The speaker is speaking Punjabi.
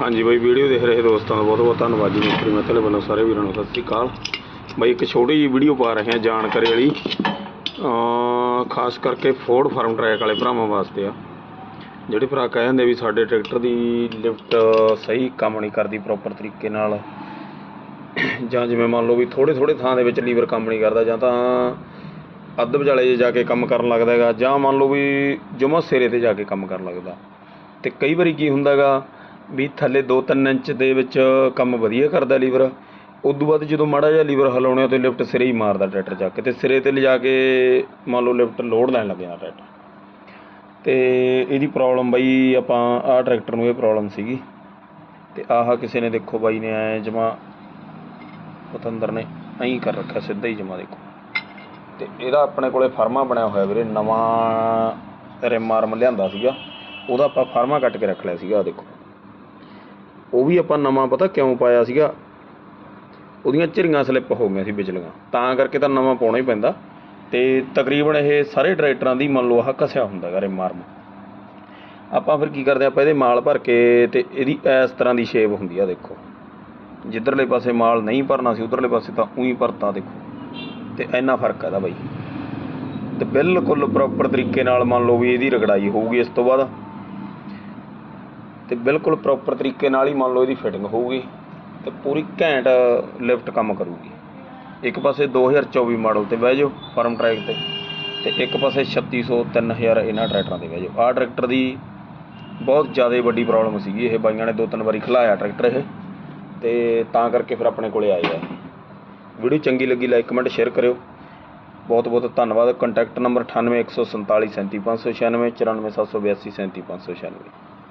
ਹਾਂਜੀ ਬਾਈ, ਵੀਡੀਓ ਦੇਖ ਰਹੇ ਦੋਸਤਾਂ ਦਾ ਬਹੁਤ ਬਹੁਤ ਧੰਨਵਾਦ ਜੀ। ਮਿਸਤਰੀ ਮਤਲਬ ਵੱਲੋਂ ਸਾਰੇ ਵੀਰਾਂ ਨੂੰ ਸਤਿ ਸ੍ਰੀ ਅਕਾਲ। ਬਾਈ, ਇੱਕ ਛੋਟੀ ਜਿਹੀ ਵੀਡੀਓ ਪਾ ਰਹੇ ਹਾਂ ਜਾਣਕਾਰੀ ਵਾਲੀ। ਖਾਸ ਕਰਕੇ ਫੋਰਡ ਫਾਰਮ ਟਰੈਕ ਵਾਲੇ ਭਰਾਵਾਂ ਵਾਸਤੇ ਆ। ਜਿਹੜੇ ਭਰਾ ਕਹਿ ਜਾਂਦੇ ਵੀ ਸਾਡੇ ਟਰੈਕਟਰ ਦੀ ਲਿਫਟ ਸਹੀ ਕੰਮ ਨਹੀਂ ਕਰਦੀ ਪ੍ਰੋਪਰ ਤਰੀਕੇ ਨਾਲ। ਜਾਂ ਜਿਵੇਂ ਮੰਨ ਲਓ ਵੀ ਥੋੜੇ ਥੋੜੇ ਥਾਂ ਦੇ ਵਿੱਚ ਲੀਵਰ ਕੰਮ ਨਹੀਂ ਕਰਦਾ, ਜਾਂ ਤਾਂ ਅੱਧ ਵਿਚਾਲੇ 'ਚ ਜਾ ਕੇ ਕੰਮ ਕਰਨ ਲੱਗਦਾ ਹੈਗਾ, ਜਾਂ ਮੰਨ ਲਓ ਵੀ ਜਮਾ ਸਿਰੇ ਤੇ ਜਾ ਕੇ ਕੰਮ ਕਰਨ ਲੱਗਦਾ। ਤੇ ਕਈ ਵਾਰੀ ਕੀ ਹੁੰਦਾ ਹੈਗਾ ਵੀ ਥੱਲੇ 2-3 ਇੰਚ ਦੇ ਵਿੱਚ ਕੰਮ ਵਧੀਆ ਕਰਦਾ ਲੀਵਰ। ਉਦੋਂ ਬਾਅਦ ਜਦੋਂ ਮਾੜਾ ਜਿਹਾ ਲੀਵਰ ਹਿਲਾਉਣੇ ਤੇ ਲਿਫਟ ਸਿਰੇ ਹੀ ਮਾਰਦਾ ਟਰੈਕਟਰ ਜਾ ਕੇ ਤੇ ਸਿਰੇ ਤੇ ਲਿਜਾ ਕੇ ਮੰਨ ਲਓ ਲਿਫਟ ਲੋਡ ਲੈਣ ਲੱਗ ਜਾਂਦਾ ਟਰੈਕਟਰ। ਤੇ ਇਹਦੀ ਪ੍ਰੋਬਲਮ ਬਾਈ ਆਪਾਂ ਆਹ ਟਰੈਕਟਰ ਨੂੰ ਇਹ ਪ੍ਰੋਬਲਮ ਸੀਗੀ। ਤੇ ਆਹ ਕਿਸੇ ਨੇ ਦੇਖੋ ਬਾਈ ਨੇ ਐ ਜਮਾ ਪਤੰਦਰ ਨੇ ਐਂ ਕਰ ਰੱਖਿਆ, ਸਿੱਧਾ ਹੀ ਜਮਾ ਦੇਖੋ। ਤੇ ਇਹਦਾ ਆਪਣੇ ਕੋਲੇ ਫਾਰਮਾ ਬਣਿਆ ਹੋਇਆ ਵੀਰੇ, ਨਵਾਂ ਰਿਮ ਆਰਮ ਲਿਆਂਦਾ ਸੀਗਾ। ਉਹਦਾ ਆਪਾਂ ਫਰਮਾ ਕੱਟ ਕੇ ਰੱਖ ਲਿਆ ਸੀਗਾ, ਆਹ ਦੇਖੋ। ਉਹ ਵੀ ਆਪਾਂ ਨਵਾਂ ਪਤਾ ਕਿਉਂ ਪਾਇਆ ਸੀਗਾ? ਉਹਦੀਆਂ ਝਿਰੀਆਂ ਸਲਿੱਪ ਹੋ ਗਈਆਂ ਸੀ ਵਿਚਲੀਆਂ। ਤਾਂ ਕਰਕੇ ਤਾਂ ਨਵਾਂ ਪਾਉਣਾ ਹੀ ਪੈਂਦਾ। ਤੇ ਤਕਰੀਬਨ ਇਹ ਸਾਰੇ ਟਰੈਕਟਰਾਂ ਦੀ ਮੰਨ ਲਓ ਆਹ ਘਸਿਆ ਹੁੰਦਾ ਹੈਗਾ ਮਾਰਮ ਆਪਾਂ ਫਿਰ ਕੀ ਕਰਦੇ ਆਪਾਂ ਇਹਦੇ ਮਾਲ ਭਰ ਕੇ ਤੇ ਇਹਦੀ ਇਸ ਤਰ੍ਹਾਂ ਦੀ ਸ਼ੇਪ ਹੁੰਦੀ ਆ ਦੇਖੋ। ਜਿੱਧਰਲੇ ਪਾਸੇ ਮਾਲ ਨਹੀਂ ਭਰਨਾ ਸੀ, ਉਧਰਲੇ ਪਾਸੇ ਤਾਂ ਉਹੀ ਭਰਤਾ ਦੇਖੋ। ਤੇ ਇੰਨਾ ਫ਼ਰਕ ਹੈ ਬਾਈ। ਤੇ ਬਿਲਕੁਲ ਪ੍ਰੋਪਰ ਤਰੀਕੇ ਨਾਲ ਮੰਨ ਲਓ ਵੀ ਇਹਦੀ ਰਗੜਾਈ ਹੋਊਗੀ ਇਸ ਤੋਂ ਬਾਅਦ। ਤੇ ਬਿਲਕੁਲ ਪ੍ਰੋਪਰ ਤਰੀਕੇ ਨਾਲ ਹੀ ਮੰਨ ਲਓ ਇਹਦੀ ਫਿਟਿੰਗ ਹੋਊਗੀ ਤੇ ਪੂਰੀ ਘੈਂਟ ਲਿਫਟ ਕੰਮ ਕਰੂਗੀ। ਇੱਕ ਪਾਸੇ 2024 ਮਾਡਲ ਤੇ ਬਹਿ ਜਾਓ ਫਾਰਮ ਟਰੈਕ ਤੇ ਤੇ ਇੱਕ ਪਾਸੇ 3600 3000 ਇਹਨਾਂ ਟਰੈਕਟਰਾਂ ਤੇ ਬਹਿ ਜਾਓ। ਆਹ ਟਰੈਕਟਰ ਦੀ ਬਹੁਤ ਜ਼ਿਆਦਾ ਵੱਡੀ ਪ੍ਰੋਬਲਮ ਸੀਗੀ ਇਹ। ਬਾਈਆਂ ਨੇ ਦੋ ਤਿੰਨ ਵਾਰੀ ਖਲਾਇਆ ਟਰੈਕਟਰ ਇਹ ਤੇ ਤਾਂ ਕਰਕੇ ਫਿਰ ਆਪਣੇ ਕੋਲੇ ਆਏ ਆ। ਵੀਡੀਓ ਚੰਗੀ ਲੱਗੀ ਲਾਈਕ ਕਮੈਂਟ ਸ਼ੇਅਰ ਕਰਿਓ। ਬਹੁਤ ਬਹੁਤ ਧੰਨਵਾਦ। Contact number 9814473596 94782 37596